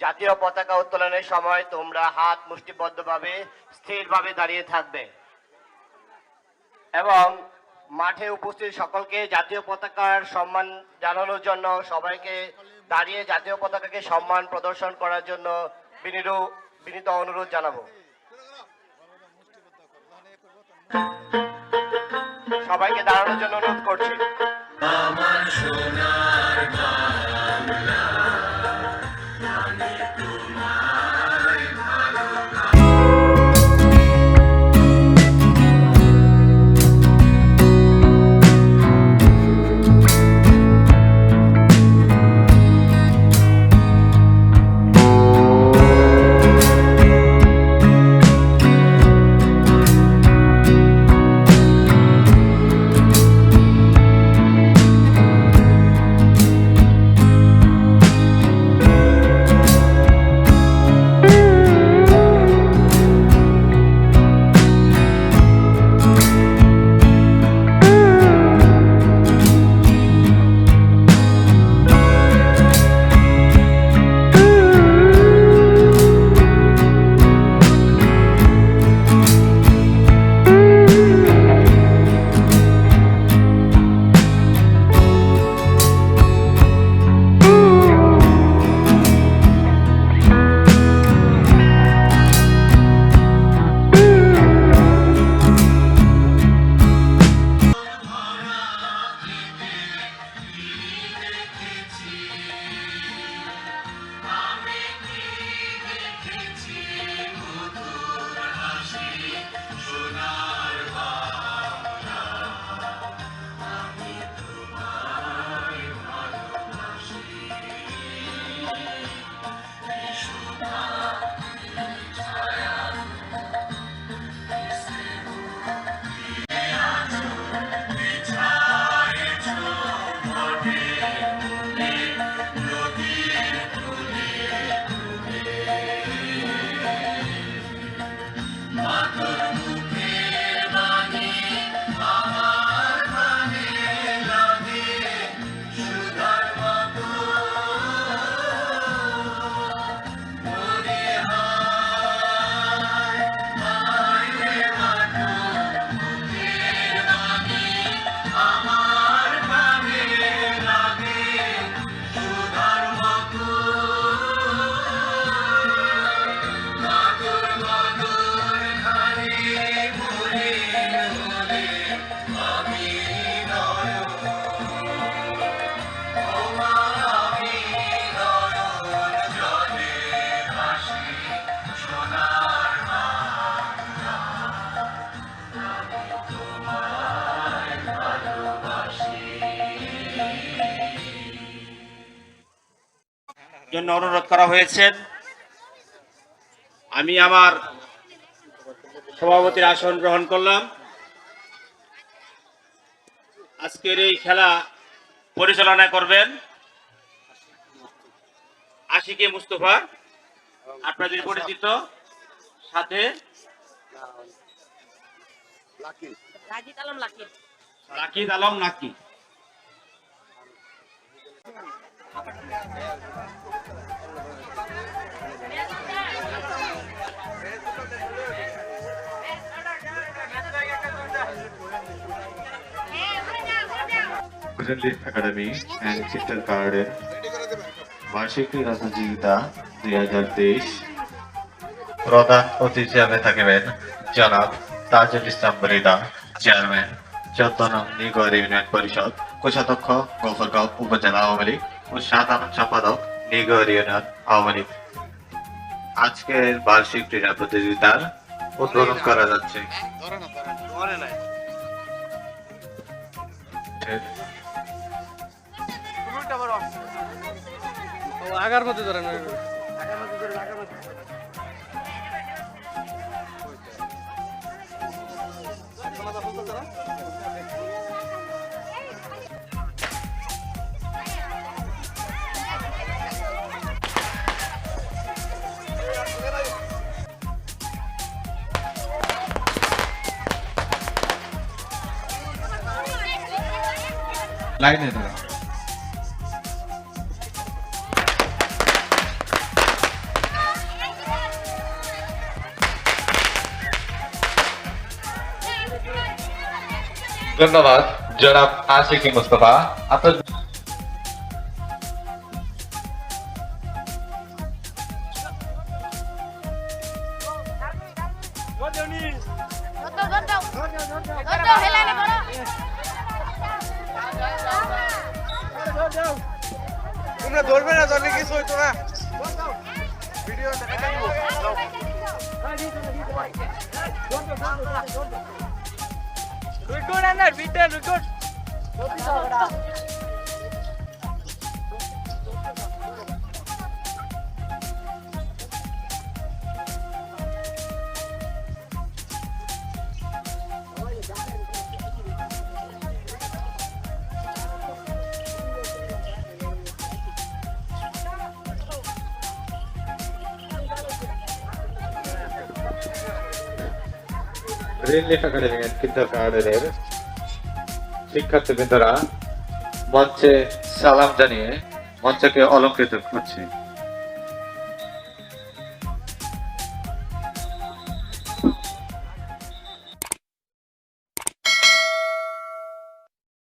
জাতীয় পতাকা উত্তোলনের সময় তোমরা হাত মুষ্টিবদ্ধভাবে স্থিরভাবে দাঁড়িয়ে থাকবে। এবং মাঠে উপস্থিত সকলকে জাতীয় পতাকার সম্মান জানানোর জন্য সবাইকে দাঁড়িয়ে জাতীয় পতাকাকে সম্মান প্রদর্শন করার জন্য বিনীত অনুরোধ জানাব। সবাইকে দাঁড়ানোর জন্য অনুরোধ করছি। Mama. জন্য অনুরোধ করা হয়েছে। আমি আমার সভাপতির আসন গ্রহণ করলাম। আজকের এই খেলা পরিচালনা করবেন আশিকে মুস্তফা। আপনাদের পরিচিত সাথে আলম লাকি Leaf Academy and Crystal Garden বার্ষিক ক্রীড়া প্রতিযোগিতা দুই হাজার তেইশ প্রধান অতিথি হিসাবে থাকবেন জনাব তাজুল ইসলাম বরিদা চেয়ারম্যান চোদ্দ নং নিগর ইউনিয়ন পরিষদ কোষাধ্যক্ষ গফরগাঁও উপজেলা আওয়ামী লীগ ও সাধারণ সম্পাদক নিগর ইউনিয়ন আওয়ামী লীগ। আজকের বার্ষিক ক্রীড়া প্রতিযোগিতার উদ্বোধন করা যাচ্ছে। আগার মধ্যে ধরেন লাইনে ধরেন ধন্যবাদ জনাব আশিকি মুস্তফা। আপনার তোমরা ধরবে না ধরলে কিছু হইতো না ভিডিও দেখা Record, Anand. Peter, record. Relief Academy কিন্ডার গার্ডেনের শিক্ষার্থীবৃন্দরা মঞ্চে সালাম জানিয়ে মঞ্চকে অলঙ্কৃত করছে।